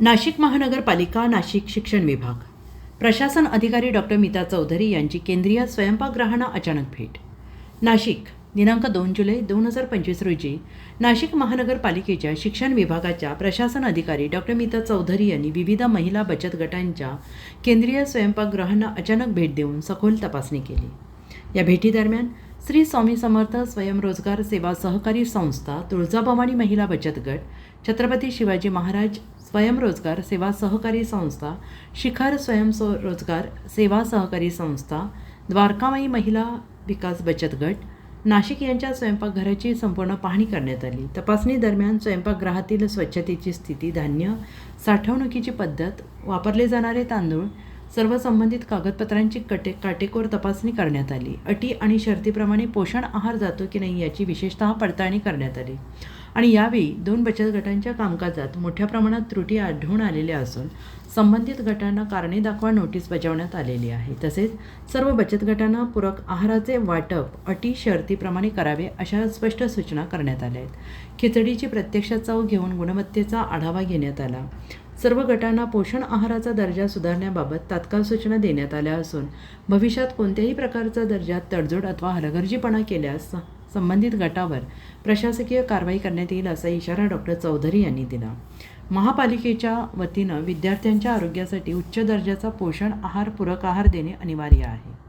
नाशिक महानगरपालिका नाशिक शिक्षण विभाग. प्रशासन अधिकारी डॉक्टर मीता चौधरी यांची केंद्रीय स्वयंपाकगृहांना अचानक भेट. नाशिक दिनांक दोन जुलै दोन हजार पंचवीस रोजी नाशिक महानगरपालिकेच्या शिक्षण विभागाच्या प्रशासन अधिकारी डॉक्टर मीता चौधरी यांनी विविध महिला बचत गटांच्या केंद्रीय स्वयंपाकगृहांना अचानक भेट देऊन सखोल तपासणी केली. या भेटीदरम्यान श्री स्वामी समर्थ स्वयंरोजगार सेवा सहकारी संस्था तुळजाभवानी महिला बचत गट छत्रपती शिवाजी महाराज स्वयंरोजगार सेवा सहकारी संस्था शिखर स्वयंरोजगार सेवा सहकारी संस्था द्वारकामाई महिला विकास बचत गट नाशिक यांच्या स्वयंपाकघराची संपूर्ण पाहणी करण्यात आली. तपासणी दरम्यान स्वयंपाकगृहातील स्वच्छतेची स्थिती धान्य साठवणुकीची पद्धत वापरले जाणारे तांदूळ सर्व संबंधित कागदपत्रांची कटे काटेकोर तपासणी करण्यात आली. अटी आणि शर्तीप्रमाणे पोषण आहार जातो की नाही याची विशेषतः पडताळणी करण्यात आली. आणि यावेळी दोन बचत गटांच्या कामकाजात मोठ्या प्रमाणात त्रुटी आढळून आलेल्या असून संबंधित गटांना कारणे दाखवा नोटीस बजावण्यात आलेली आहे. तसेच सर्व बचत गटांना पूरक आहाराचे वाटप अटी शर्तीप्रमाणे करावे अशा स्पष्ट सूचना करण्यात आल्या आहेत. खिचडीची प्रत्यक्ष चव घेऊन गुणवत्तेचा आढावा घेण्यात आला. सर्व गटांना पोषण आहाराचा दर्जा सुधारण्याबाबत तात्काळ सूचना देण्यात आल्या असून भविष्यात कोणत्याही प्रकारचा दर्जात तडजोड अथवा हलगर्जीपणा केल्यास संबंधित गटावर प्रशासकीय कारवाई करण्यात येईल असा इशारा डॉक्टर चौधरी यांनी दिला. महापालिकेच्या वतीनं विद्यार्थ्यांच्या आरोग्यासाठी उच्च दर्जाचा पोषण आहार पूरक आहार देणे अनिवार्य आहे.